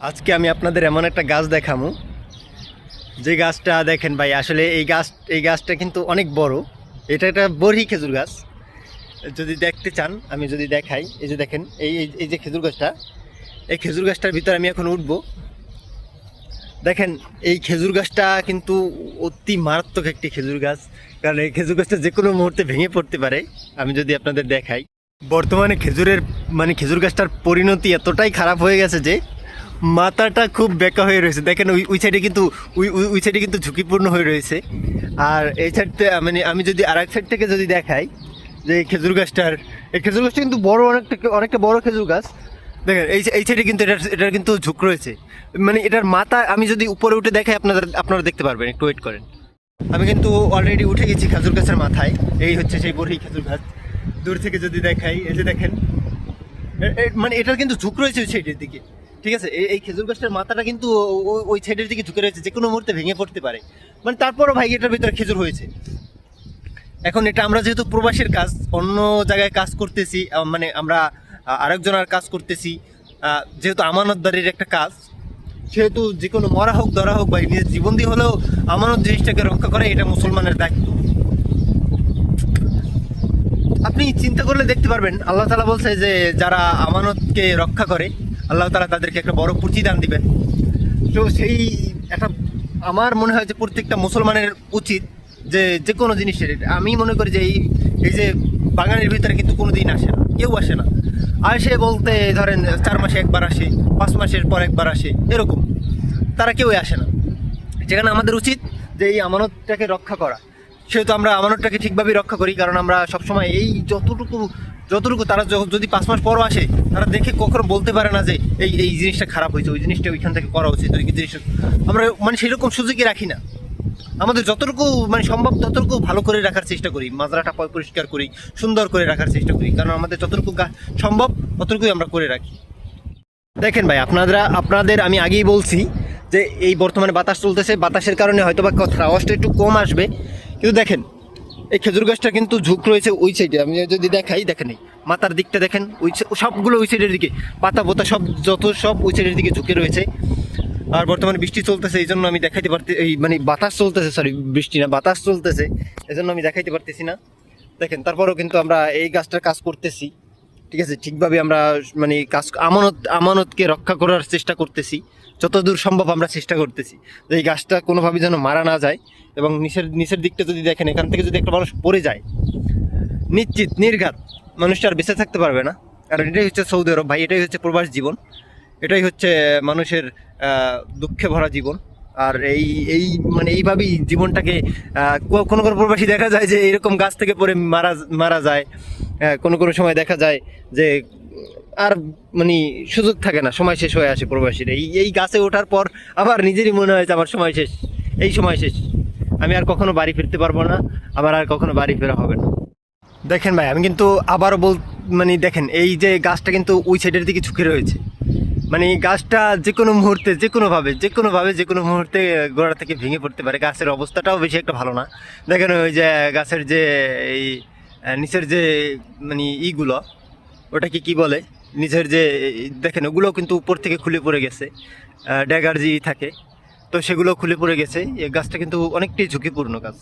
আজকে আমি আপনাদের এমন একটা গাছ দেখামু। যে গাছটা দেখেন ভাই, আসলে এই গাছ এই গাছটা কিন্তু অনেক বড়। এটা একটা বড়ি খেজুর গাছ। যদি দেখতে চান, আমি যদি দেখাই, এই যে দেখেন এই- এই যে খেজুর গাছটা, এই খেজুর গাছটার ভিতরে আমি এখন উঠবো। দেখেন, এই খেজুর গাছটা কিন্তু অতি মারাত্মক একটি খেজুর গাছ। কারণ এই খেজুর গাছটা যে কোনো মুহূর্তে ভেঙে পড়তে পারে। আমি যদি আপনাদের দেখাই। বর্তমানে খেজুরের মানে খেজুর গাছটার পরিণতি এতটাই খারাপ হয়ে গেছে যে মাথাটা খুব বেঁকা হয়ে রয়েছে। দেখেন, ওই ওই সাইডে কিন্তু ওই ওই- সাইডে কিন্তু ঝুঁকিপূর্ণ হয়ে রয়েছে। আর এই সাইডতে মানে আমি যদি আর এক সাইড থেকে যদি দেখাই, যে খেজুর গাছটার এই খেজুর গাছটা কিন্তু বড় অনেকটা অনেকটা বড় খেজুর গাছ। দেখেন, এই এই সাইডে কিন্তু এটার এটার কিন্তু ঝুঁক রয়েছে। মানে এটার মাথা আমি যদি উপরে উঠে দেখাই, আপনাদের আপনারা দেখতে পারবেন, একটু ওয়েট করেন। আমি কিন্তু অলরেডি উঠে গেছি খেজুর গাছের মাথায়। এই হচ্ছে সেই বড়ি খেজুর গাছ। দূর থেকে যদি দেখাই, এই যে দেখেন মানে এটার কিন্তু ঝুঁক রয়েছে ওই সাইডের দিকে। ঠিক আছে? এই খেজুর গাছটার মাথাটা কিন্তু ওই সাইডের দিকে ঝুঁকে রয়েছে যে কোনো মুহূর্তে ভেঙে পড়তে পারে। মানে তারপরও ভাই এটার ভিতরে খেজুর হয়েছে। এখন এটা আমরা যেহেতু প্রবাসীর কাজ, অন্য জায়গায় কাজ করতেছি মানে আমরা আরেকজনের কাজ করতেছি যেহেতু আমানতদারির একটা কাজ, সেহেতু যে কোনো মরা হোক, ধরা হোক বা নিজের জীবন দিয়ে হলেও আমানত জিনিসটাকে রক্ষা করে, এটা মুসলমানের দায়িত্ব। আপনি চিন্তা করলে দেখতে পারবেন, আল্লাহ তালা বলছে যে, যারা আমানতকে রক্ষা করে আল্লাহ তালা তাদেরকে একটা বড় প্রতিদান দিবেন। তো সেই একটা, আমার মনে হয় যে প্রত্যেকটা মুসলমানের উচিত যে যে কোনো জিনিসের, আমি মনে করি যে এই এই যে বাগানের ভিতরে কিন্তু কোনো দিন আসে না, কেউ আসে না। আসে বলতে ধরেন চার মাসে একবার আসে, পাঁচ মাসের পর একবার আসে, এরকম। তারা কেউই আসে না। যেখানে আমাদের উচিত যে এই আমানতটাকে রক্ষা করা। সেহেতু আমরা আমানতটাকে ঠিকভাবেই রক্ষা করি, কারণ আমরা সবসময় এই যতটুকু যতটুকু তারা যদি পাঁচ মাস পরও আসে, তারা দেখে কখনো বলতে পারে না যে এই এই জিনিসটা খারাপ হয়েছে, ওই জিনিসটা ওইখান থেকে করা উচিত, ওই জিনিসটা আমরা মানে সেরকম সুযোগই রাখি না। আমাদের যতটুকু মানে সম্ভব ততটুকু ভালো করে রাখার চেষ্টা করি, মাজরাটা পরিষ্কার করি, সুন্দর করে রাখার চেষ্টা করি, কারণ আমাদের যতটুকু সম্ভব ততটুকুই আমরা করে রাখি। দেখেন ভাই, আপনারা, আপনাদের আমি আগেই বলছি যে এই বর্তমানে বাতাস চলতেছে, বাতাসের কারণে হয়তো বা আওয়াজটা একটু কম আসবে, কিন্তু দেখেন এই খেজুর গাছটা কিন্তু ঝুঁক রয়েছে ওই সাইডে আমি যদি দেখাই, দেখেন মাথার দিকটা দেখেন, ওই সবগুলো ওই সাইডের দিকে। পাতা বোতা সব, যত সব ওই সাইডের দিকে ঝুঁকে রয়েছে। আর বর্তমানে বৃষ্টি চলতেছে, এই জন্য আমি দেখাইতে পারতে, এই মানে বাতাস চলতেছে সরি বৃষ্টি না, বাতাস চলতেছে, এই জন্য আমি দেখাইতে পারতেছি না। দেখেন, তারপরেও কিন্তু আমরা এই গাছটার কাজ করতেছি। ঠিক আছে, ঠিকভাবে আমরা মানে কাজ, আমানত, আমানতকে রক্ষা করার চেষ্টা করতেছি, যতদূর সম্ভব আমরা চেষ্টা করতেছি, যে এই গাছটা কোনোভাবে যেন মারা না যায় এবং নিচের নিচের দিকটা যদি দেখেন, এখান থেকে যদি একটা মানুষ পড়ে যায়, নিশ্চিত, নির্ঘাত মানুষটা আর বেঁচে থাকতে পারবে না। কারণ এটাই হচ্ছে সৌদি আরব ভাই, এটাই হচ্ছে প্রবাস জীবন, এটাই হচ্ছে মানুষের দুঃখে ভরা জীবন। আর এই এই মানে এইভাবেই জীবনটাকে কোনো কোনো প্রবাসী দেখা যায় যে এরকম গাছ থেকে পড়ে মারা মারা যায়। কোনো কোনো সময় দেখা যায় যে, আর মানে সুযোগ থাকে না, সময় শেষ হয়ে আসে প্রবাসীর। এই এই গাছে ওঠার পর আবার নিজেরই মনে হয় যে আমার সময় শেষ। এই সময় শেষ। আমি আর কখনো বাড়ি ফিরতে পারব না আমার আর কখনো বাড়ি ফেরা হবে না। দেখেন ভাই, আমি কিন্তু আবারও বল মানে দেখেন, এই যে গাছটা কিন্তু ওই সাইডের দিকে ঝুঁকে রয়েছে। মানে গাছটা যে কোনো মুহূর্তে যে কোনোভাবে যে কোনোভাবে যে কোনো মুহূর্তে গোড়া থেকে ভেঙে পড়তে পারে। গাছের অবস্থাটাও বেশি একটা ভালো না। দেখেন ওই যে গাছের যে এই নিচের যে মানে ইগুলো, ওটাকে কি বলে? নিজের যে, দেখেন, ওগুলো কিন্তু উপর থেকে খুলে পড়ে গেছে। ড্যাগার যে থাকে, তো সেগুলো খুলে পড়ে গেছে। এই গাছটা কিন্তু অনেকটাই ঝুঁকিপূর্ণ গাছ।